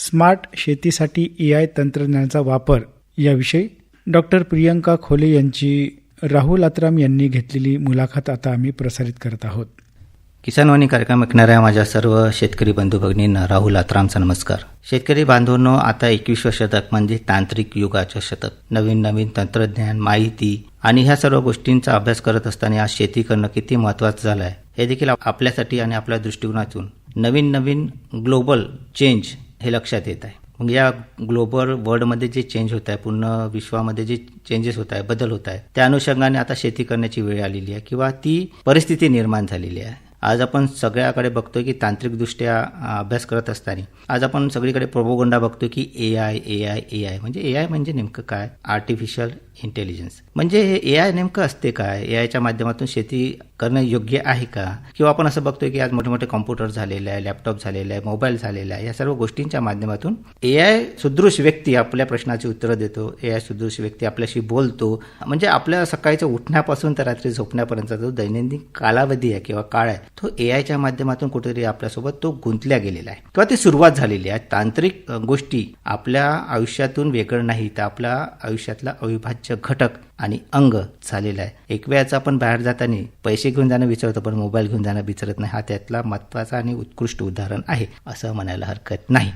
Smart शेतीसाठी ए I तंत्रज्ञानाचा वापर याविषयी डॉक्टर प्रियंका खोले यांची राहुल आत्राम यांनी घेतलेली मुलाखत आता आम्ही प्रसारित करत आहोत. किसानवाणी कार्यक्रम ऐकणाऱ्या माझ्या सर्व शेतकरी बंधू भगिनींना राहुल आत्रामचा नमस्कार. शेतकरी बांधवांनो आता एकविसवं शतक म्हणजे तांत्रिक युगाचं शतक. नवीन नवीन तंत्रज्ञान माहिती आणि ह्या सर्व गोष्टींचा अभ्यास करत असताना आज शेती करणं किती महत्वाचं झालं आहे हे देखील आपल्यासाठी आणि आपल्या दृष्टिकोनातून नवीन नवीन ग्लोबल चेंज हे लक्षात येत आहे. मग या ग्लोबल वर्ल्डमध्ये जे चेंज होत आहे पूर्ण विश्वामध्ये जे चेंजेस होत आहे बदल होत आहे त्या अनुषंगाने आता शेती करण्याची वेळ आलेली आहे किंवा ती परिस्थिती निर्माण झालेली आहे. आज आपण सगळ्याकडे बघतोय की तांत्रिकदृष्ट्या अभ्यास करत असताना आज आपण सगळीकडे प्रोपोगंडा बघतोय की A I A I A I म्हणजे ए आय म्हणजे नेमकं काय? आर्टिफिशियल इंटेलिजन्स म्हणजे हे ए आय नेमकं असते काय? ए आयच्या माध्यमातून शेती करणं योग्य आहे का? किंवा आपण असं बघतोय की आज मोठे मोठे कॉम्प्युटर झालेले आहे लॅपटॉप झालेला आहे मोबाईल झालेला आहे या सर्व गोष्टींच्या माध्यमातून ए आय सुदृश व्यक्ती आपल्या प्रश्नाची उत्तरं देतो. ए आय सुदृश व्यक्ती आपल्याशी बोलतो. म्हणजे आपल्या सकाळच्या उठण्यापासून तर रात्री झोपण्यापर्यंतचा जो दैनंदिन कालावधी आहे किंवा काळ आहे तो ए आयच्या माध्यमातून कुठेतरी आपल्यासोबत तो गुंतल्या गेलेला आहे. किंवा ती सुरुवात झालेली आहे. तांत्रिक गोष्टी आपल्या आयुष्यातून वेगळं नाही तर आपल्या आयुष्यातला अविभाज्य घटक आणि अंग झालेलं आहे. एक वेळाचं आपण बाहेर जाताना पैसे घेऊन जाणं विचारतो पण मोबाईल घेऊन जाणं विचारत नाही. हा त्यातला महत्त्वाचा आणि उत्कृष्ट उदाहरण आहे असं म्हणायला हरकत नाही.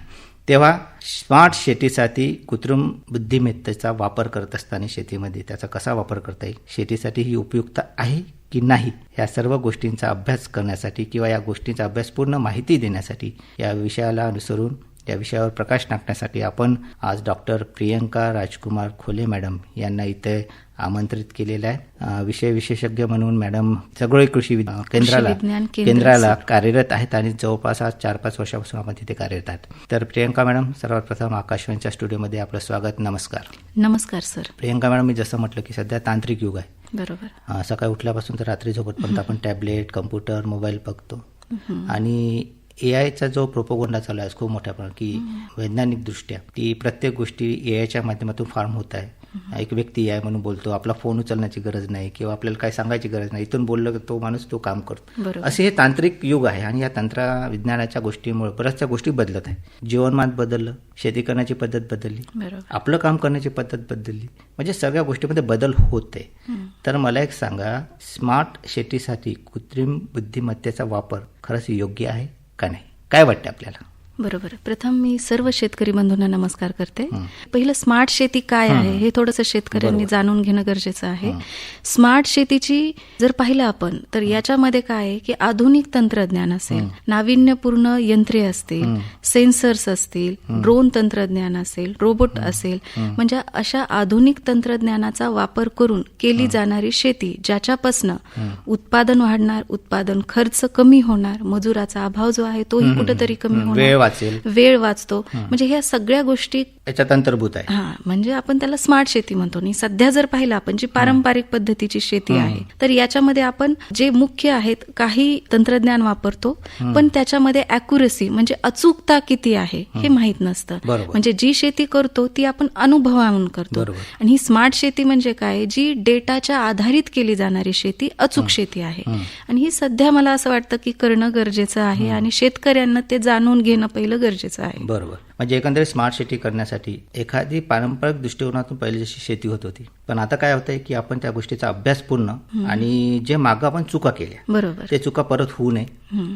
तेव्हा स्मार्ट शेतीसाठी कृत्रिम बुद्धिमत्तेचा वापर करत असताना शेतीमध्ये त्याचा कसा वापर करता येईल? शेतीसाठी ही उपयुक्त आहे की नाही? या सर्व गोष्टींचा अभ्यास करण्यासाठी किंवा या गोष्टींचा अभ्यासपूर्ण माहिती देण्यासाठी या विषयाला अनुसरून या विषयावर प्रकाश टाकण्यासाठी आपण आज डॉक्टर प्रियंका राजकुमार खोले मॅडम यांना इथे आमंत्रित केलेलं आहे. विषय विशेषज्ञ म्हणून मॅडम सगळे कृषी केंद्राला केंद्राला कार्यरत आहेत आणि जवळपास आज चार पाच वर्षापासून आपण तिथे कार्यरत आहेत. तर प्रियंका मॅडम सर्वात प्रथम आकाशवाणीच्या स्टुडिओमध्ये आपलं स्वागत नमस्कार. नमस्कार सर. प्रियंका मॅडम मी जसं म्हटलं की सध्या तांत्रिक युग आहे. बरोबर. सकाळी उठल्यापासून तर रात्री झोपतपर्यंत आपण टॅबलेट कम्प्युटर मोबाईल बघतो. आणि ए आयचा जो प्रोपोगोंडा चालू आहे खूप मोठ्या प्रमाणात की वैज्ञानिक दृष्ट्या ती प्रत्येक गोष्टी ए आयच्या माध्यमातून फार्म होत आहे. एक व्यक्ती आहे म्हणून बोलतो आपला फोन उचलण्याची गरज नाही किंवा आपल्याला काय सांगायची गरज नाही इथून बोललं की तो माणूस तो काम करतो. असे हे तांत्रिक युग आहे आणि या तंत्र विज्ञानाच्या गोष्टीमुळे बऱ्याचशा गोष्टी बदलत आहे जीवनमान बदललं शेती करण्याची पद्धत बदलली आपलं काम करण्याची पद्धत बदलली म्हणजे सगळ्या गोष्टीमध्ये बदल होते. तर मला एक सांगा स्मार्ट शेतीसाठी कृत्रिम बुद्धिमत्तेचा वापर खरंच योग्य आहे? का नाही? काय वाटते आपल्याला? बरोबर. प्रथम मी सर्व शेतकरी बंधूंना नमस्कार करते. पहिलं स्मार्ट शेती काय आहे हे थोडंसं शेतकऱ्यांनी जाणून घेणं गरजेचं आहे. स्मार्ट शेतीची जर पाहिलं आपण तर याच्यामध्ये काय आहे की आधुनिक तंत्रज्ञान असेल नाविन्यपूर्ण यंत्रे असतील सेन्सर्स असतील ड्रोन तंत्रज्ञान असेल रोबोट असेल म्हणजे अशा आधुनिक तंत्रज्ञानाचा वापर करून केली जाणारी शेती ज्याच्यापासनं उत्पादन वाढणार उत्पादन खर्च कमी होणार मजुराचा अभाव जो आहे तोही कुठेतरी कमी होणार. वाचेल. वेळ वाचतो. म्हणजे ह्या सगळ्या गोष्टी याच्यात अंतर्भूत आहे. हा म्हणजे आपण त्याला स्मार्ट शेती म्हणतो. आणि सध्या जर पाहिलं आपण जी पारंपरिक पद्धतीची शेती आहे तर याच्यामध्ये आपण जे मुख्य आहेत काही तंत्रज्ञान वापरतो पण त्याच्यामध्ये अॅक्युरेसी म्हणजे अचूकता किती आहे हे. माहीत नसतं. म्हणजे जी शेती करतो ती आपण अनुभवावून करतो. आणि ही स्मार्ट शेती म्हणजे काय? जी डेटाच्या आधारित केली जाणारी शेती अचूक शेती आहे. आणि ही सध्या मला असं वाटतं की करणं गरजेचं आहे आणि शेतकऱ्यांना ते जाणून घेणं पहिलं गरजेचं आहे. बरोबर. म्हणजे एकंदरीत स्मार्ट शेती करण्यासाठी एखादी पारंपरिक दृष्टिकोनातून पहिली जशी शेती होत होती. पण आता काय होतंय की आपण त्या गोष्टीचा अभ्यास पूर्ण आणि जे मागं आपण चुका केल्या बरोबर. ते चुका परत होऊ नये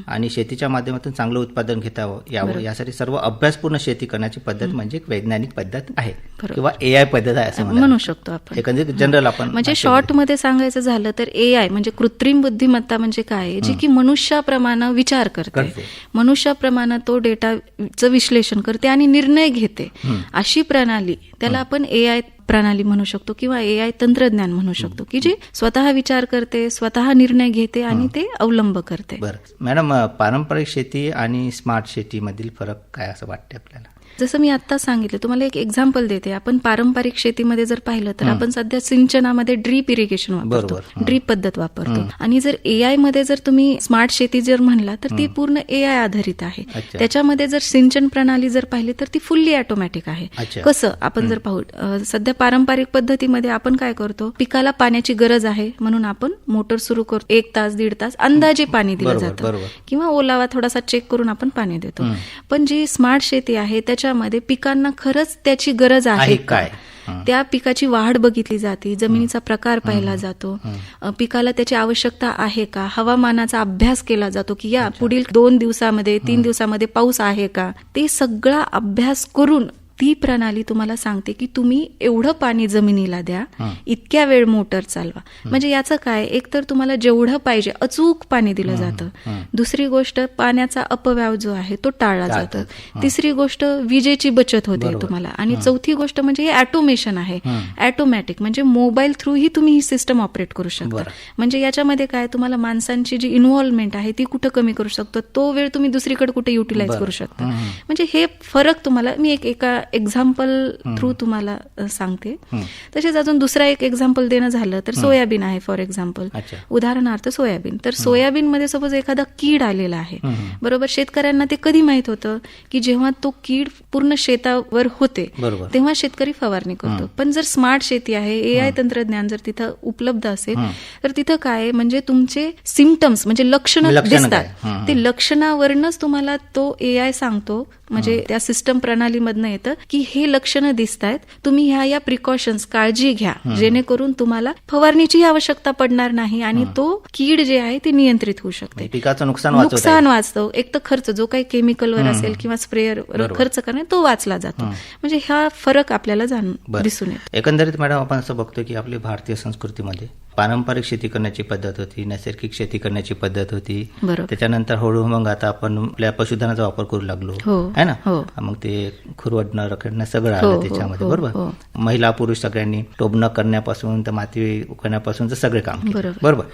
आणि शेतीच्या माध्यमातून चांगलं उत्पादन घेता यावं यासाठी सर्व अभ्यासपूर्ण शेती करण्याची पद्धत म्हणजे एक वैज्ञानिक पद्धत आहे किंवा ए आय पद्धत आहे असं म्हणू शकतो आपण. एकंदरीत जनरल आपण म्हणजे शॉर्टमध्ये सांगायचं झालं तर ए आय म्हणजे कृत्रिम बुद्धिमत्ता म्हणजे काय जी की मनुष्याप्रमाणे विचार करते. मनुष्याप्रमाणे तो डेटाचं विश्लेषण करते आणि निर्णय घेते. अशी प्रणाली त्याला आपण ए आय प्रणाली म्हणू शकतो किंवा ए आय तंत्रज्ञान म्हणू शकतो की जे स्वतः विचार करते स्वतः निर्णय घेते आणि ते अवलंब करते. बरं. मॅडम पारंपरिक शेती आणि स्मार्ट शेतीमधील फरक काय असं वाटते आपल्याला? जसं मी आता सांगितलं तुम्हाला एक एक्झाम्पल देते. आपण पारंपरिक शेतीमध्ये जर पाहिलं तर आपण सध्या सिंचनामध्ये ड्रीप इरिगेशन वापरतो. ड्रीप पद्धत वापरतो. आणि जर एआयमध्ये जर तुम्ही स्मार्ट शेती जर म्हणला तर ती पूर्ण एआय आधारित आहे. त्याच्यामध्ये जर सिंचन प्रणाली जर पाहिली तर ती फुल्ली ऑटोमॅटिक आहे. कसं? आपण जर पाहू सध्या पारंपरिक पद्धतीमध्ये आपण काय करतो? पिकाला पाण्याची गरज आहे म्हणून आपण मोटर सुरू करतो. एक तास दीड तास अंदाजे पाणी दिलं जातं. किंवा ओलावा थोडासा चेक करून आपण पाणी देतो. पण जी स्मार्ट शेती आहे त्याच्यामध्ये पिकांना खरंच त्याची गरज आहे? काय? त्या पिकाची वाढ बघितली जाते जमिनीचा प्रकार पाहिला जातो. पिकाला त्याची आवश्यकता आहे का? हवामानाचा अभ्यास केला जातो की या पुढील दोन दिवसामध्ये तीन दिवसामध्ये पाऊस आहे का? ते सगळा अभ्यास करून ती प्रणाली तुम्हाला सांगते की तुम्ही एवढं पाणी जमिनीला द्या इतक्या वेळ मोटर चालवा. म्हणजे याचं काय? एकतर तुम्हाला जेवढं पाहिजे अचूक पाणी दिलं जातं. दुसरी गोष्ट पाण्याचा अपव्यय जो आहे तो टाळला जातो. तिसरी गोष्ट विजेची बचत होते तुम्हाला. आणि चौथी गोष्ट म्हणजे हे ऑटोमेशन आहे. ऑटोमॅटिक म्हणजे मोबाईल थ्रू ही तुम्ही ही सिस्टम ऑपरेट करू शकता. म्हणजे याच्यामध्ये काय तुम्हाला माणसांची जी इन्व्हॉल्वमेंट आहे ती कुठं कमी करू शकतो? तो वेळ तुम्ही दुसरीकडे कुठे युटिलाइज करू शकता. म्हणजे हे फरक तुम्हाला मी एक एका एक्झाम्पल थ्रू तुम्हाला सांगते. तसेच अजून दुसरा एक एक्झाम्पल देणं झालं तर सोयाबीन आहे फॉर एक्झाम्पल. उदाहरणार्थ सोयाबीन. तर सोयाबीन मध्ये सपोज एखादा कीड आलेला आहे. बरोबर? शेतकऱ्यांना ते कधी माहीत होतं? की जेव्हा तो कीड पूर्ण शेतावर होते. तेव्हा शेतकरी फवारणी करतो. पण जर स्मार्ट शेती आहे ए आय तंत्रज्ञान जर तिथं उपलब्ध असेल तर तिथं काय म्हणजे तुमचे सिमटम्स म्हणजे लक्षणं लक्षणं? दिसतात. ते लक्षणावरूनच तुम्हाला तो ए आय सांगतो. म्हणजे त्या सिस्टम प्रणालीमधनं येतं. की हे लक्षणं दिसत आहेत तुम्ही ह्या या प्रिकॉशन्स काळजी घ्या. जेणेकरून तुम्हाला फवारणीची आवश्यकता पडणार नाही आणि तो कीड जे आहे ते नियंत्रित होऊ शकते. म्हणजे पिकाचं नुकसान नुकसान वाचतो. एक तर खर्च जो काही केमिकलवर असेल किंवा स्प्रेअर खर्च करणे तो वाचला जातो. म्हणजे हा फरक आपल्याला जाणून. दिसून येतो. एकंदरीत मॅडम आपण असं बघतो की आपली भारतीय संस्कृतीमध्ये पारंपरिक शेती करण्याची पद्धत होती नैसर्गिक शेती करण्याची पद्धत होती. त्याच्यानंतर हळूहळू मग आता आपण आपल्या पशुधनाचा वापर करू लागलो हो. है ना हो. मग ते खुरवडणं रखडणं सगळं हो, आलं त्याच्यामध्ये बरोबर. महिला पुरुष सगळ्यांनी टोबणं करण्यापासून तर माती उकळण्यापासून सगळे काम केलं. बरोबर.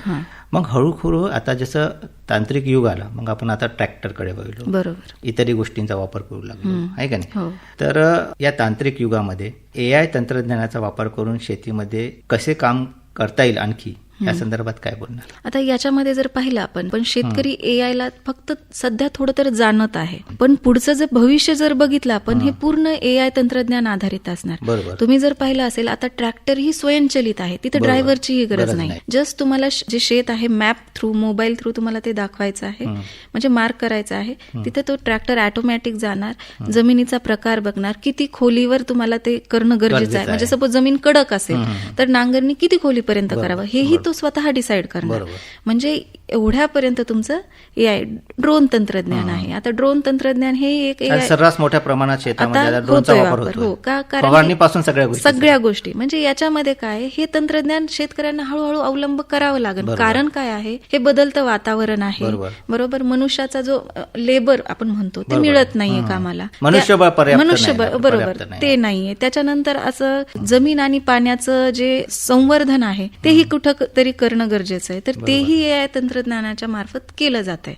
मग हळूहळू आता जसं तांत्रिक युग आला मग आपण आता ट्रॅक्टरकडे बघितलो बरोबर इतरही गोष्टींचा वापर करू लागलो आहे का नाही. तर या तांत्रिक युगामध्ये ए आय तंत्रज्ञानाचा वापर करून शेतीमध्ये कसे काम करता येईल आणखी. या संदर्भात काय बोलणार? आता याच्यामध्ये जर पाहिलं आपण पण शेतकरी ए आय ला फक्त सध्या थोडं तर जाणत आहे. पण पुढचं जर भविष्य जर बघितलं आपण हे पूर्ण ए आय तंत्रज्ञान आधारित असणार. तुम्ही जर पाहिलं असेल आता ट्रॅक्टर ही स्वयंचलित आहे. तिथे. ड्रायव्हरचीही गरज गरज नाही. जस्ट तुम्हाला जे शेत आहे मॅप थ्रू मोबाईल थ्रू तुम्हाला ते दाखवायचं आहे. म्हणजे मार्क करायचं आहे. तिथे तो ट्रॅक्टर ऑटोमॅटिक जाणार. जमिनीचा प्रकार बघणार. किती खोलीवर तुम्हाला ते करणं गरजेचं आहे. म्हणजे. सपोज जमीन कडक असेल तर नांगरणी किती खोलीपर्यंत करावं? हेही तो स्वतः डिसाईड करणार. म्हणजे एवढ्यापर्यंत तुमचं ए आय ड्रोन तंत्रज्ञान आहे. आता ड्रोन तंत्रज्ञान हे एक सर्रास मोठ्या प्रमाणात हो सगळ्या गोष्टी म्हणजे याच्यामध्ये काय हे तंत्रज्ञान शेतकऱ्यांना हळूहळू अवलंब करावं लागेल. कारण काय आहे हे बदलतं वातावरण आहे. बरोबर. मनुष्याचा जो लेबर आपण म्हणतो ते. मिळत नाहीये. कामाला. मनुष्यबळ मनुष्यबळ बरोबर. ते नाहीये. त्याच्यानंतर असं जमीन आणि पाण्याचं जे संवर्धन आहे तेही कुठं तरी करणं गरजेचं आहे. तर तेही ए आय तंत्रज्ञानाच्या मार्फत केलं जात आहे.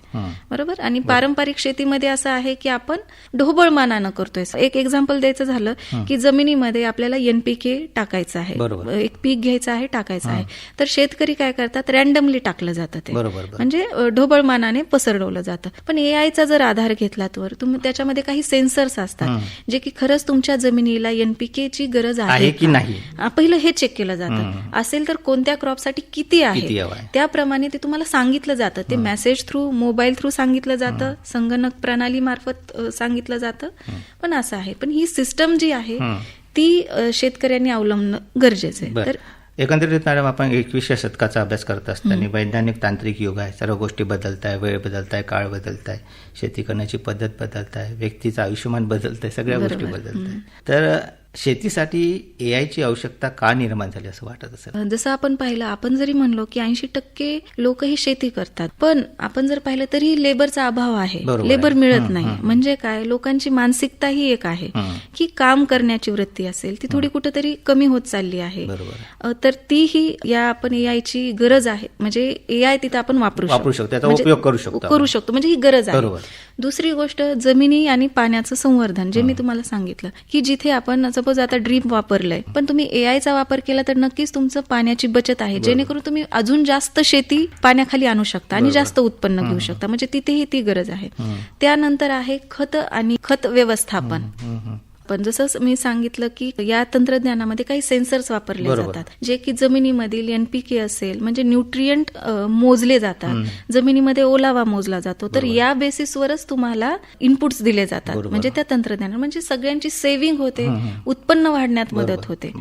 बरोबर? आणि पारंपरिक शेतीमध्ये असं आहे की आपण ढोबळमानानं करतोय. एक एक्झाम्पल द्यायचं झालं की जमिनीमध्ये आपल्याला एनपीके टाकायचं आहे. एक पीक घ्यायचं आहे टाकायचं आहे. तर शेतकरी काय करतात? रॅन्डमली टाकलं जातं ते. म्हणजे अ, ढोबळमानाने पसरवलं जातं. पण एआयचा जर आधार घेतलात वर तुम्ही त्याच्यामध्ये काही सेन्सर्स असतात जे की खरंच तुमच्या जमिनीला एनपीके ची गरज आहे की? नाही? पहिलं हे चेक केलं जातं. असेल तर कोणत्या क्रॉपसाठी किती आहे? त्याप्रमाणे ते तुम्हाला सांगितलं जातं. ते मेसेज थ्रू मोबाईल थ्रू सांगितलं जातं. संगणक प्रणाली मार्फत सांगितलं जातं. पण असं आहे. पण ही सिस्टम जी आहे ती शेतकऱ्यांनी अवलंबणं गरजेचं आहे. तर एकंदरीत मॅडम आपण एकविसव्या शतकाचा अभ्यास करत असताना वैज्ञानिक तांत्रिक युग आहे. सर्व गोष्टी बदलत आहे वेळ बदलत आहे काळ बदलत आहे शेती करण्याची पद्धत बदलत आहे व्यक्तीचं आयुष्यमान बदलत आहे सगळ्या गोष्टी बदलत आहे तर शेतीसाठी ए आयची आवश्यकता का निर्माण झाली असं वाटत असेल? जसं आपण पाहिलं आपण जरी म्हणलो की ऐंशी टक्के लोक ही शेती करतात पण आपण जर पाहिलं तरी लेबरचा अभाव आहे. लेबर मिळत नाही. म्हणजे काय? लोकांची मानसिकता ही एक आहे. की काम करण्याची वृत्ती असेल ती थोडी कुठेतरी कमी होत चालली आहे. तर ती ही या आपण ए ची गरज आहे. म्हणजे ए आय तिथं आपण वापरू शकतो, त्याचा म्हणजे उपयोग करू शकतो करू शकतो. म्हणजे ही गरज आहे. दुसरी गोष्ट जमिनी आणि पाण्याचं संवर्धन जे मी तुम्हाला सांगितलं की जिथे आपण सपोज आता ड्रीप वापरलंय पण तुम्ही ए चा वापर केला तर नक्कीच तुमचं पाण्याची बचत आहे. जेणेकरून तुम्ही अजून जास्त शेती पाण्याखाली आणू शकता आणि जास्त उत्पन्न घेऊ शकता. म्हणजे तिथेही ती गरज आहे. त्यानंतर आहे खत आणि खत व्यवस्थापन. पण जसं मी सांगितलं की या तंत्रज्ञानामध्ये काही सेन्सर्स वापरले. जातात. जे की जमिनीमधील एनपीके असेल म्हणजे न्यूट्रियंट मोजले जातात. जमिनीमध्ये ओलावा मोजला जातो. तर या बेसिसवरच तुम्हाला इनपुट्स दिले जातात. म्हणजे त्या तंत्रज्ञानात. म्हणजे सगळ्यांची सेव्हिंग होते उत्पन्न वाढण्यात मदत होते.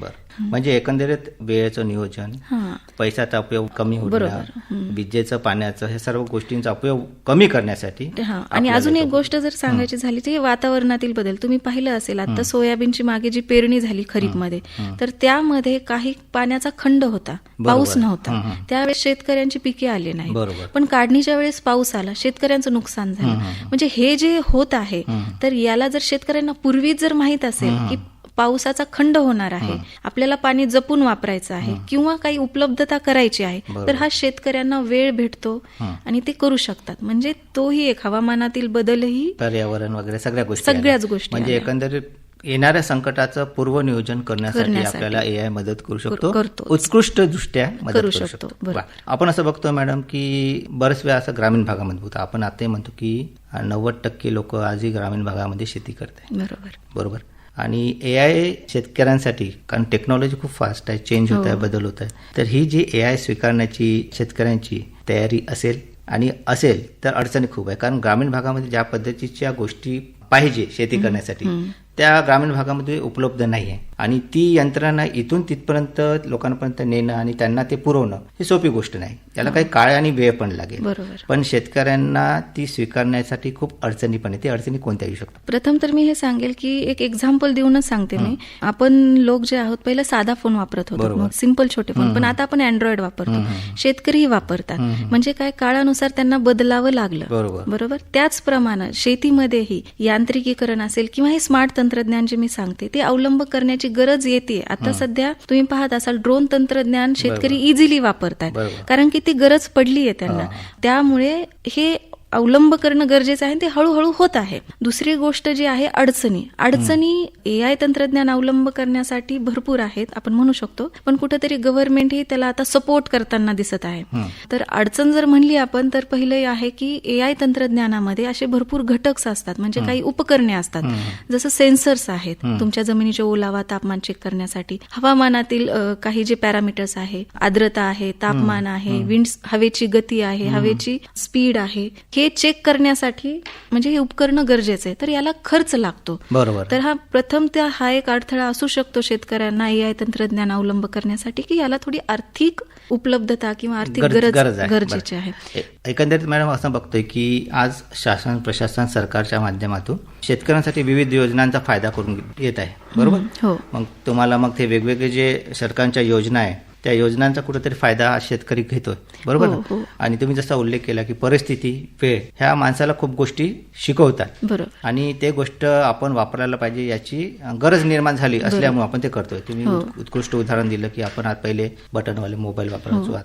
म्हणजे एकंदरीत वेळेचं नियोजन हा. पैशाचा उपयोग कमी बरोबर. विजेचं पाण्याचं हे सर्व गोष्टींचा उपयोग कमी करण्यासाठी हा. आणि अजून एक गोष्ट जर सांगायची झाली तर वातावरणातील बदल. तुम्ही पाहिलं असेल आता सोयाबीनची मागे जी पेरणी झाली खरीपमध्ये तर त्यामध्ये काही पाण्याचा खंड होता पाऊस नव्हता. त्यावेळेस शेतकऱ्यांची पिके आली नाही पण काढणीच्या वेळेस पाऊस आला शेतकऱ्यांचं नुकसान झालं. म्हणजे हे जे होत आहे तर याला जर शेतकऱ्यांना पूर्वीच जर माहीत असेल की पावसाचा खंड होणार आहे. आपल्याला पाणी जपून वापरायचं आहे किंवा काही उपलब्धता करायची आहे तर हा शेतकऱ्यांना वेळ भेटतो आणि ते करू शकतात. म्हणजे तोही एक हवामानातील बदलही पर्यावरण वगैरे सगळ्या गोष्टी सगळ्याच. गोष्टी म्हणजे. एकंदरीत येणाऱ्या संकटाचं पूर्वनियोजन करण्यासाठी करण्यासाठी. आपल्याला एआय मदत करू शकतो. उत्कृष्ट दृष्ट्या मदत करू शकतो. आपण असं बघतो मॅडम की बरेच वेळा असं ग्रामीण भागामध्ये होतं. आपण आताही म्हणतो की नव्वद टक्के लोक आजही ग्रामीण भागामध्ये शेती करतात बरोबर. बरोबर. आणि ए आय शेतकऱ्यांसाठी कारण टेक्नॉलॉजी खूप फास्ट आहे चेंज होत आहे बदल होत आहे. तर ही जी ए आय स्वीकारण्याची शेतकऱ्यांची तयारी असेल आणि असेल तर अडचणी खूप आहे. कारण ग्रामीण भागामध्ये ज्या पद्धतीच्या गोष्टी पाहिजे शेती करण्यासाठी त्या ग्रामीण भागामध्ये उपलब्ध नाही आहे आणि ती यंत्रणा इथून तिथपर्यंत लोकांपर्यंत नेणं आणि त्यांना ते पुरवणं ही सोपी गोष्ट नाही. त्याला काही काळ आणि वेळ पण लागेल. बरोबर. पण शेतकऱ्यांना ती स्वीकारण्यासाठी खूप अडचणी पण आहे ती अडचणी कोणत्या येऊ शकतात. प्रथम तर मी हे सांगेल की एक एक्झाम्पल देऊनच सांगते मी. आपण लोक जे आहोत पहिला साधा फोन वापरत होतो. सिंपल छोटे फोन पण आता आपण अँड्रॉइड वापरतो. शेतकरीही वापरतात. म्हणजे काय? काळानुसार त्यांना बदलावं लागलं. बरोबर. बरोबर? त्याचप्रमाणे शेतीमध्येही यांत्रिकीकरण असेल किंवा हे स्मार्ट तंत्रज्ञान जे मी सांगते ते अवलंब करण्याची गरज येते आता सध्या तुम्ही पाहत असाल ड्रोन तंत्रज्ञान शेतकरी इझिली वापरतात. कारण की ती गरज पडली आहे त्यांना त्यामुळे हे अवलंब करणं गरजेचं आहे ते हळूहळू होत आहे. दुसरी गोष्ट जी आहे अडचणी. अडचणी ए आय तंत्रज्ञान अवलंब करण्यासाठी भरपूर आहेत आपण म्हणू शकतो पण कुठेतरी गव्हर्नमेंट ही त्याला आता सपोर्ट करताना दिसत आहे. तर अडचण जर म्हणली आपण तर पहिलं आहे की ए आय तंत्रज्ञानामध्ये असे भरपूर घटक असतात म्हणजे काही उपकरणे असतात. जसं सेन्सर्स आहेत तुमच्या जमिनीचे ओलावा तापमान चेक करण्यासाठी. हवामानातील काही जे पॅरामीटर्स आहे आर्द्रता आहे तापमान आहे विंड हवेची गती आहे हवेची स्पीड आहे हे चेक करण्यासाठी म्हणजे हे उपकरणं गरजेचं आहे तर याला खर्च लागतो. बरोबर. तर हा प्रथम त्या हा एक अडथळा असू शकतो शेतकऱ्यांना ए आय तंत्रज्ञान अवलंब करण्यासाठी की याला थोडी आर्थिक उपलब्धता किंवा आर्थिक गरज- गरज गरज आहे. गरजेची. आहे. एकंदरीत मॅडम असं बघतोय की आज शासन प्रशासन सरकारच्या माध्यमातून शेतकऱ्यांसाठी विविध योजनांचा फायदा करून येत आहे. बरोबर? हो. मग तुम्हाला मग ते वेगवेगळे जे सरकारच्या योजना आहे त्या योजनांचा कुठेतरी फायदा हा शेतकरी घेतोय. बरोबर हो, ना? हो. आणि तुम्ही जसा उल्लेख केला की परिस्थिती वेळ ह्या माणसाला खूप गोष्टी शिकवतात. आणि ते गोष्ट आपण वापरायला पाहिजे याची गरज निर्माण झाली असल्यामुळे आपण ते करतोय. तुम्ही हो. उत्- उत्कृष्ट उदाहरण दिलं की आपण पहिले बटनवाले मोबाईल वापरायचो हो.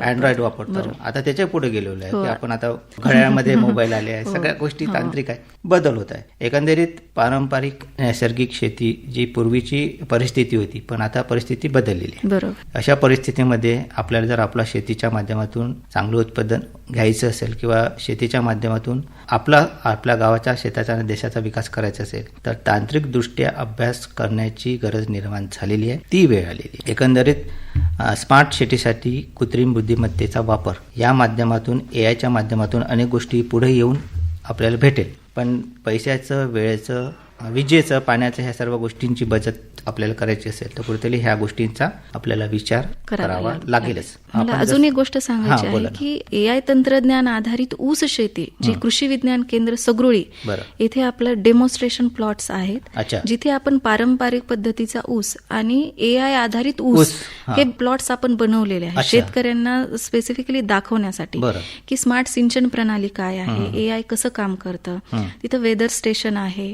अँड्रॉइड वापरतो. आता त्याच्या पुढे गेलेलो आहे की आपण आता घड्याळामध्ये मोबाईल आले आहे. सगळ्या गोष्टी तांत्रिक आहे. बदल होत आहे. एकंदरीत पारंपरिक नैसर्गिक शेती जी पूर्वीची परिस्थिती होती पण आता परिस्थिती बदललेली आहे. बरोबर. अशा परिस्थितीमध्ये आपल्याला जर आपला शेतीच्या माध्यमातून चांगलं उत्पादन घ्यायचं असेल किंवा शेतीच्या माध्यमातून आपला आपल्या गावाच्या शेताचा आणि देशाचा विकास करायचा असेल तर तांत्रिकदृष्ट्या अभ्यास करण्याची गरज निर्माण झालेली आहे. ती वेळ आलेली आहे. एकंदरीत स्मार्ट शेतीसाठी कृत्रिम बुद्धिमत्तेचा वापर या माध्यमातून ए आयच्या माध्यमातून अनेक गोष्टी पुढे येऊन आपल्याला भेटेल. पण पैशाचं वेळेचं विजेचं पाण्याचं ह्या सर्व गोष्टींची बचत आपल्याला करायची असेल तर कुठेतरी ह्या गोष्टींचा आपल्याला विचार करावा करावा लागेल. लागेलच मला अजून एक गोष्ट सांगायची आहे. की ए आय तंत्रज्ञान आधारित ऊस शेती जी कृषी विज्ञान केंद्र सगरुळी येथे आपलं डेमॉन्स्ट्रेशन प्लॉट्स आहेत जिथे आपण पारंपरिक पद्धतीचा ऊस आणि ए आय आधारित ऊस हां. प्लॉट्स आपण बनवलेले आहेत. शेतकऱ्यांना स्पेसिफिकली दाखवण्यासाठी की स्मार्ट सिंचन प्रणाली काय आहे ए आय कसं काम करतं. तिथं वेदर स्टेशन आहे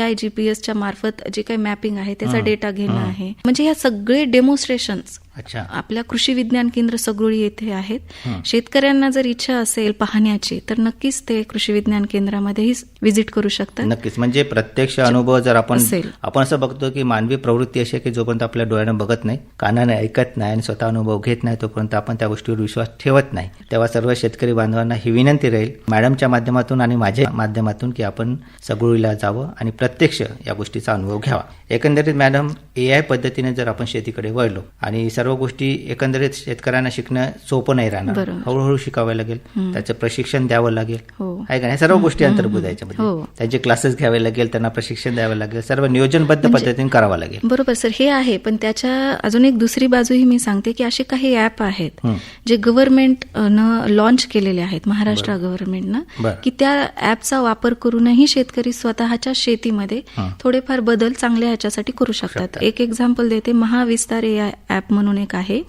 अच्छा. जी आय जीपीएसच्या मार्फत जे काही मॅपिंग आहे त्याचा डेटा घेणं आहे म्हणजे ह्या सगळे डेमॉन्स्ट्रेशन अच्छा. आपल्या कृषी विज्ञान केंद्र सगळी येथे आहेत. शेतकऱ्यांना जर इच्छा असेल पाहण्याची तर नक्कीच ते कृषी विज्ञान केंद्रामध्येही व्हिजिट करू शकतात. नक्कीच. म्हणजे प्रत्यक्ष अनुभव जर आपण असेल. आपण असं बघतो की मानवी प्रवृत्ती अशी की जोपर्यंत आपल्या डोळ्यानं बघत नाही कानाने ऐकत नाही आणि स्वतः अनुभव घेत नाही तोपर्यंत आपण त्या गोष्टीवर विश्वास ठेवत नाही. तेव्हा सर्व शेतकरी बांधवांना ही विनंती राहील मॅडमच्या माध्यमातून आणि माझ्या माध्यमातून की आपण सगळीला जावं आणि प्रत्यक्ष या गोष्टीचा अनुभव घ्यावा. एकंदरीत मॅडम ए आय पद्धतीने जर आपण शेतीकडे वळलो आणि सर्व गोष्टी एकंदरीत शेतकऱ्यांना शिकणं सोपं नाही राहणार. हळूहळू शिकावं लागेल. त्याचं प्रशिक्षण द्यावं लागेल. हो. आहे का नाही? सर्व गोष्टी अंतर्भूत याच्यामध्ये. हो. त्यांचे क्लासेस घ्यावे लागेल त्यांना प्रशिक्षण द्यावं लागेल सर्व नियोजनबद्ध म्हणजे पद्धतीने करावं लागेल. बरोबर सर. हे आहे पण त्याच्या अजून एक दुसरी बाजूही मी सांगते की असे काही ऍप आहेत. जे गव्हर्नमेंट न लॉन्च केलेले आहेत महाराष्ट्र गव्हर्नमेंटनं. की त्या ऍपचा वापर करूनही शेतकरी स्वतःच्या शेतीमध्ये थोडेफार बदल चांगल्या ह्याच्यासाठी करू शकतात. एक एक्झाम्पल देते महाविस्तार आय ऍप म्हणून एक आहे.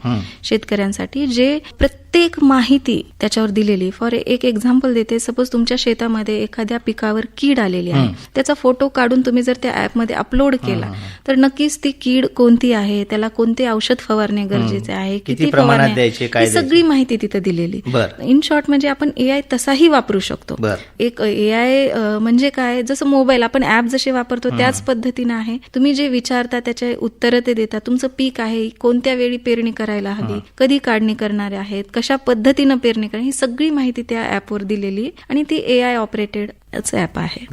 शेतकऱ्यांसाठी जे प्रत्येक माहिती त्याच्यावर दिलेली. फॉर एक एक्झाम्पल देते. सपोज तुमच्या शेतामध्ये एखाद्या पिकावर कीड आलेली आहे. त्याचा फोटो काढून तुम्ही जर त्या ऍपमध्ये अपलोड केला तर नक्कीच ती कीड कोणती आहे? त्याला कोणते औषध फवारणे गरजेचे आहे? किती प्रमाणात फवारणे- द्यायचे, काय ही सगळी माहिती तिथे दिलेली. इन शॉर्ट म्हणजे आपण एआय तसाही वापरू शकतो. एक एआय म्हणजे काय? जसं मोबाईल आपण ऍप जसे वापरतो त्याच पद्धतीनं आहे. तुम्ही जे विचारता त्याचे उत्तरं ते देता. तुमचं पीक आहे कोणत्या वेळी पेरणी करायला हवी? कधी काढणी करणारे आहेत? कशा पद्धतीनं पेरणी करणे ही सगळी माहिती त्या ऍपवर दिलेली आहे आणि ती ए आय ऑपरेटेड ऍप आहे.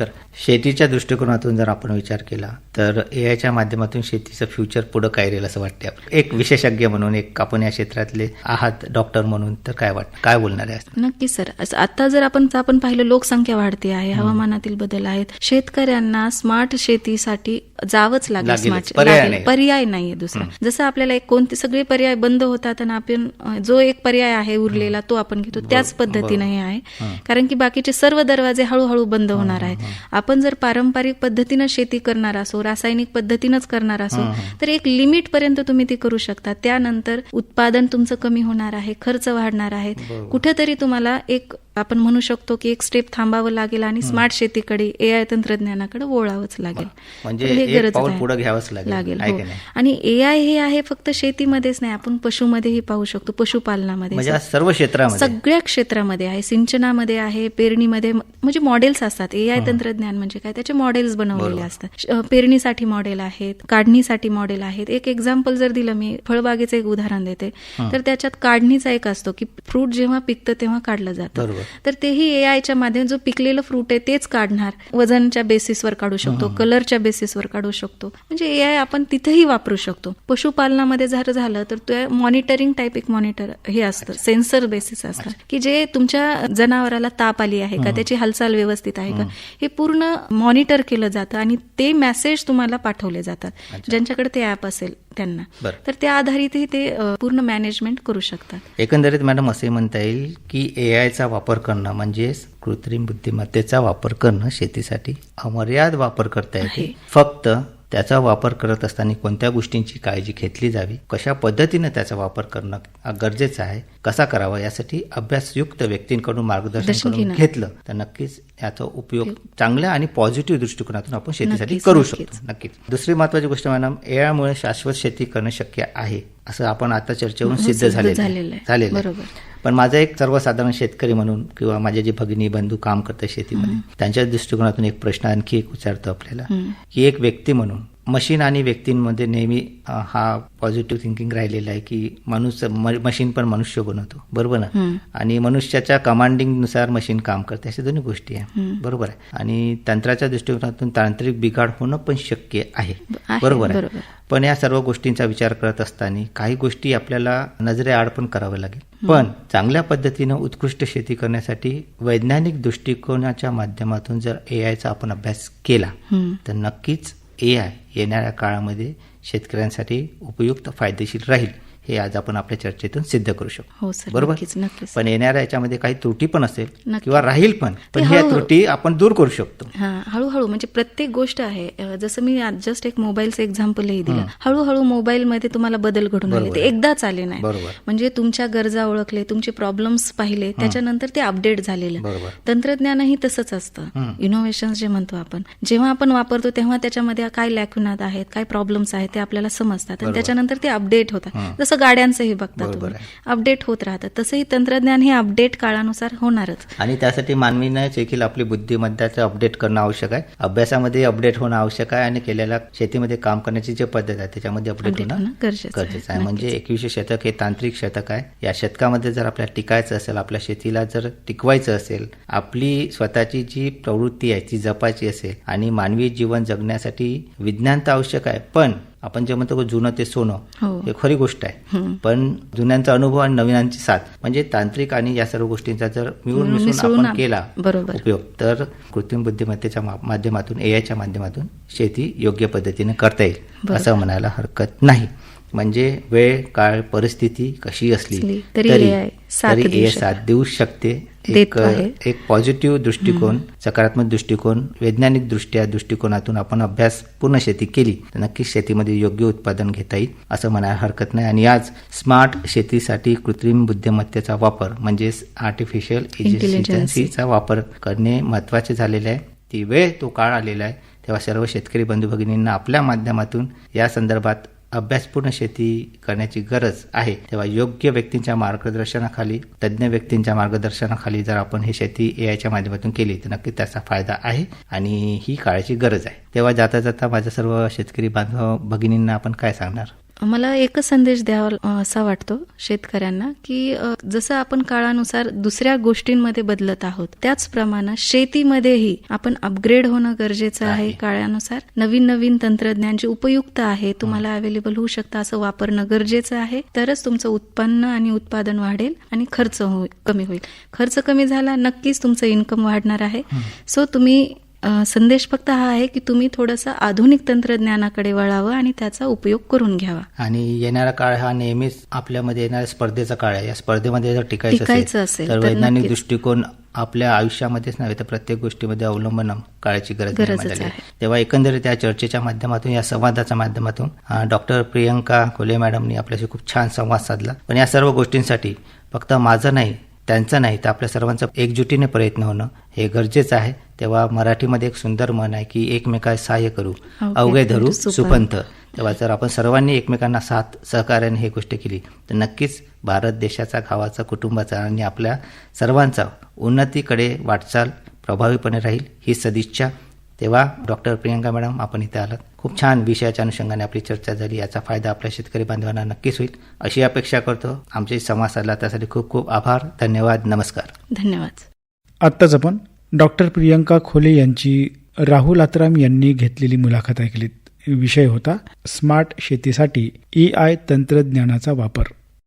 शेतीच्या दृष्टिकोनातून जर आपण विचार केला तर ए आयच्या माध्यमातून शेतीचं फ्युचर पुढं काय राहील असं वाटते आपल्याला. एक विशेषज्ञ म्हणून एक आपण या क्षेत्रातले आहात डॉक्टर म्हणून तर काय वाटतं काय बोलणार आहे नक्कीच सर असं आता जर आपण आपण पाहिलं लोकसंख्या वाढते आहे हवामानातील बदल आहेत. शेतकऱ्यांना स्मार्ट शेतीसाठी जावंच लागेल पर्याय नाहीये दुसरा. जसं आपल्याला एक कोणते सगळे पर्याय बंद होतात आणि आपण जो एक पर्याय आहे उरलेला तो आपण घेतो. त्याच पद्धतीने आहे. कारण की बाकीचे सर्व दरवाजे हळूहळू बंद होणार आहे आपण जर पारंपरिक पद्धतीनं शेती करणार असो रासायनिक पद्धतीनंच करणार असो तर एक लिमिट पर्यंत तुम्ही ती करू शकता. त्यानंतर उत्पादन तुमचं कमी होणार आहे खर्च वाढणार आहे. कुठेतरी तुम्हाला एक आपण म्हणू शकतो की एक स्टेप थांबावं लागेल आणि स्मार्ट शेतीकडे ए आय तंत्रज्ञानाकडे वळावंच लागेल. म्हणजे हे गरज लागेल. हो. आणि ए आय हे आहे फक्त शेतीमध्येच नाही आपण पशुमध्येही पाहू शकतो पशुपालनामध्ये. म्हणजे सर्व क्षेत्रामध्ये. सगळ्या क्षेत्रामध्ये आहे. सिंचनामध्ये आहे पेरणीमध्ये म्हणजे मॉडेल्स असतात. ए आय तंत्रज्ञान म्हणजे काय? त्याचे मॉडेल्स बनवलेले असतात. पेरणीसाठी मॉडेल आहेत काढणीसाठी मॉडेल आहेत. एक एक्झाम्पल जर दिलं मी फळबागेचं एक उदाहरण देते. तर त्याच्यात काढणीचा एक असतो की फ्रूट जेव्हा पिकतं तेव्हा काढलं जातं. तर तेही ए आयच्या माध्यमात जो पिकलेलं फ्रूट आहे तेच काढणार. वजनच्या बेसिसवर काढू शकतो कलरच्या बेसिसवर काढू शकतो. म्हणजे ए आय आपण तिथेही वापरू शकतो. पशुपालनामध्ये जर झालं तर ते मॉनिटरिंग टाईप एक मॉनिटर हे असतं सेन्सर बेसिस असतं. की जे तुमच्या जनावराला ताप आली आहे का त्याची हालचाल व्यवस्थित आहे का हे. पूर्ण मॉनिटर केलं जातं आणि ते मेसेज तुम्हाला पाठवले जातात. ज्यांच्याकडे ते ऍप असेल. त्यांना. तर त्या आधारितही ते पूर्ण मॅनेजमेंट करू शकतात एकंदरीत मॅडम असे म्हणता येईल की ए आयचा वापर करणं म्हणजेच कृत्रिम बुद्धिमत्तेचा वापर करणं शेतीसाठी अमर्याद वापर करता येते. फक्त त्याचा वापर करत असताना कोणत्या गोष्टींची काळजी घेतली जावी कशा पद्धतीने त्याचा वापर करणं गरजेचं आहे कसा करावा यासाठी अभ्यासयुक्त व्यक्तींकडून मार्गदर्शन करून. घेतलं तर नक्कीच याचा उपयोग चांगल्या आणि पॉझिटिव्ह दृष्टिकोनातून आपण शेतीसाठी करू. शकतो नक्कीच दुसरी महत्वाची गोष्ट मॅडम एआयमुळे शाश्वत शेती करणं शक्य आहे असं आपण आता चर्चेवरून हो, सिद्ध झालेलं झालेलं आहे. झालेलं आहे. पण माझा एक सर्वसाधारण शेतकरी म्हणून किंवा माझे जे भगिनी बंधू काम करतात शेतीमध्ये त्यांच्या दृष्टिकोनातून एक प्रश्न आणखी एक विचारतो आपल्याला. की एक व्यक्ती म्हणून मशीन आणि व्यक्तींमध्ये नेहमी हा पॉझिटिव्ह थिंकिंग राहिलेला आहे की माणूस मशीन पण मनुष्य बनवतो. बरोबर ना? आणि मनुष्याच्या कमांडिंगनुसार मशीन काम करते. अशा दोन्ही गोष्टी आहे. बरोबर आहे. आणि तंत्राच्या दृष्टिकोनातून तांत्रिक बिघाड होणं पण शक्य आहे. बरोबर. आहे. पण या सर्व गोष्टींचा विचार करत असताना काही गोष्टी आपल्याला नजरेआड पण कराव्या लागेल. पण चांगल्या पद्धतीनं उत्कृष्ट शेती करण्यासाठी वैज्ञानिक दृष्टिकोनाच्या माध्यमातून जर ए आयचा आपण अभ्यास केला तर नक्कीच ए आय येणाऱ्या काळामध्ये शेतकऱ्यांसाठी उपयुक्त फायदेशीर राहील. हे आज आपण आपल्या चर्चेतून सिद्ध करू शकतो हो सर बरोबर? पण येणाऱ्या याच्यामध्ये काही त्रुटी पण असेल. किंवा राहील पण पण ह्या त्रुटी आपण दूर करू शकतो. हा हळूहळू म्हणजे प्रत्येक गोष्ट आहे. जसं मी जस्ट एक मोबाईलचं एक्झाम्पलही दिलं. हळूहळू मोबाईलमध्ये तुम्हाला बदल घडून आले. ते एकदाच आले नाही. म्हणजे तुमच्या गरजा ओळखले तुमचे प्रॉब्लेम्स पाहिले त्याच्यानंतर ते अपडेट झालेलं. तंत्रज्ञानही तसंच असतं. इनोव्हेशन जे म्हणतो आपण. जेव्हा आपण वापरतो तेव्हा त्याच्यामध्ये काय लॅकुनात आहेत काय प्रॉब्लेम्स आहेत ते आपल्याला समजतात. आणि त्याच्यानंतर ते अपडेट होतात. जसं गाड्यांचं हे बघता तुम्ही. अपडेट होत राहतं. तसंही तंत्रज्ञान हे अपडेट काळानुसार होणारच. आणि त्यासाठी मानवीनं देखील आपली बुद्धिमत्ताचं अपडेट करणं आवश्यक आहे. अभ्यासामध्ये अपडेट होणं आवश्यक आहे आणि केलेल्या शेतीमध्ये काम करण्याची जी पद्धत आहे त्याच्यामध्ये अपडेट होणं गरजेचं आहे. म्हणजे एकविशे शतक हे तांत्रिक शतक आहे. या शतकामध्ये जर आपल्याला टिकायचं असेल आपल्या शेतीला जर टिकवायचं असेल आपली स्वतःची जी प्रवृत्ती आहे ती जपायची असेल आणि मानवी जीवन जगण्यासाठी विज्ञान तर आवश्यक आहे. पण आपण जे म्हणतो जुनं ते सोनं हो हे खरी गोष्ट आहे पण जुन्यांचा अनुभव आणि नवीनांची साथ म्हणजे तांत्रिक आणि या सर्व गोष्टींचा जर मिळून मिसळून आपण आप- केला बरोबर. उपयोग तर कृत्रिम बुद्धिमत्तेच्या माध्यमातून एआयच्या माध्यमातून शेती योग्य पद्धतीने करता येईल. असं म्हणायला हरकत नाही म्हणजे वेळ काळ परिस्थिती कशी असली तरी तरी. साथ देऊ शकते. एक. एक पॉझिटिव्ह दृष्टिकोन सकारात्मक दृष्टिकोन वैज्ञानिक दृष्ट्या दृष्टिकोनातून आपण अभ्यास पूर्ण शेती केली तर नक्कीच शेतीमध्ये योग्य उत्पादन घेता येईल असं म्हणायला हरकत नाही. आणि आज स्मार्ट शेतीसाठी कृत्रिम बुद्धिमत्तेचा वापर म्हणजेच आर्टिफिशियल इंटेलिजन्सीचा वापर करणे महत्त्वाचे झालेले आहे. ती वेळ तो काळ आलेला आहे. तेव्हा सर्व शेतकरी बंधू भगिनींना आपल्या माध्यमातून या संदर्भात अभ्यासपूर्ण शेती करण्याची गरज आहे तेव्हा योग्य व्यक्तींच्या मार्गदर्शनाखाली तज्ज्ञ व्यक्तींच्या मार्गदर्शनाखाली जर आपण ही शेती एआयच्या माध्यमातून केली तर नक्की त्याचा फायदा आहे आणि ही काळाची गरज आहे. तेव्हा जाता जाता माझ्या सर्व शेतकरी बांधव भगिनींना आपण काय सांगणार? मला एकच संदेश द्यावा असा वाटतो शेतकऱ्यांना की जसं आपण काळानुसार दुसऱ्या गोष्टींमध्ये बदलत आहोत त्याचप्रमाणे शेतीमध्येही आपण अपग्रेड होणं गरजेचं आहे. काळानुसार नवीन नवीन तंत्रज्ञान जे उपयुक्त आहे तुम्हाला अवेलेबल होऊ शकतं असं वापरणं गरजेचं आहे. तरच तुमचं उत्पन्न आणि उत्पादन वाढेल आणि खर्च कमी होईल. खर्च कमी झाला नक्कीच तुमचं इन्कम वाढणार आहे. सो तुम्ही संदेश फक्त हा आहे की तुम्ही थोडंसं आधुनिक तंत्रज्ञानाकडे वळावं आणि त्याचा उपयोग करून घ्यावा आणि येणारा काळ हा नेहमीच आपल्यामध्ये येणाऱ्या स्पर्धेचा काळ आहे या स्पर्धेमध्ये जर टिकायचं असेल तर वैज्ञानिक. दृष्टिकोन आपल्या आयुष्यामध्येच नव्हे तर प्रत्येक गोष्टीमध्ये अवलंबन काळाची गरज निर्माण आहे. तेव्हा एकंदरीत या चर्चेच्या माध्यमातून या संवादाच्या माध्यमातून डॉक्टर प्रियंका कोले मॅडमनी आपल्याशी खूप छान संवाद साधला पण या सर्व गोष्टींसाठी फक्त माझं नाही त्यांचं नाही तर आपल्या सर्वांचा एकजुटीने प्रयत्न होणं हे गरजेचं आहे. तेव्हा मराठीमध्ये एक सुंदर म्हण आहे की एकमेका सहाय्य करू. अवघे धरू सुपंथ. तेव्हा जर आपण सर्वांनी एकमेकांना साथ सहकार्याने ही गोष्ट केली तर नक्कीच भारत देशाचा गावाचा कुटुंबाचा आणि आपल्या सर्वांचा उन्नतीकडे वाटचाल प्रभावीपणे राहील ही सदिच्छा. तेव्हा डॉक्टर प्रियंका मॅडम आपण इथे आलात. खूप छान विषयाच्या अनुषंगाने आपली चर्चा झाली. याचा फायदा आपल्या शेतकरी बांधवांना नक्कीच होईल. अशी अपेक्षा करतो. आमचे संवाद साधला त्यासाठी खूप खूप आभार. धन्यवाद. नमस्कार. धन्यवाद. आत्ताच आपण डॉक्टर प्रियंका खोले यांची राहुल आत्राम यांनी घेतलेली मुलाखत ऐकलीत. विषय होता स्मार्ट शेतीसाठी ए आय तंत्रज्ञानाचा वापर.